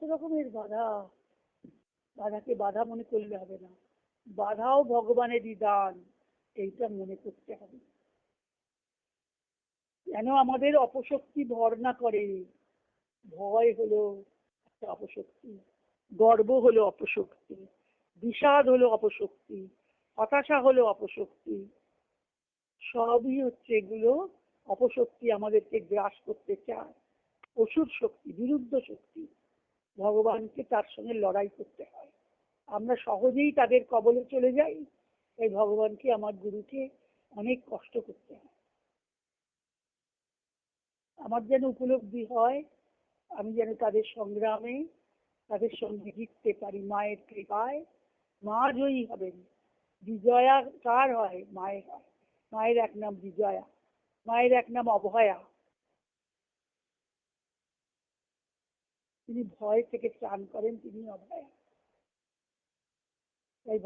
কত রকমের বাধা। বাধাকে বাধা মনে করলে হবে না। বাধাও ভগবানেরই দান এইটা মনে করতে হবে। যেন আমাদের অপশক্তি ভর না করে? ভয় হলো একটা অপশক্তি, গর্ব হলো অপশক্তি, বিষাদ হলো অপশক্তি, হতাশা হলো অপশক্তি। সবই হচ্ছে এগুলো অপশক্তি আমাদেরকে গ্রাস করতে চায়। অসুর শক্তি, বিরুদ্ধ শক্তি। ভগবানকে তার সঙ্গে লড়াই করতে হয়। আমরা সহজেই তাদের কবলে চলে যাই। এই ভগবানকে, আমার গুরুকে অনেক কষ্ট করতে হয়। আমার যেন উপলব্ধি হয়, আমি যেন তাদের সংগ্রামে, তাদের সঙ্গে জিততে পারি মায়ের কৃপায়। মা জয়ী হবেন, বিজয়া কার হয়, মায়ের হয়। মায়ের এক নাম বিজয়া, মায়ের এক নাম অভয়া তিনি ভয় থেকে ত্রাণ করেন তিনি অভয়া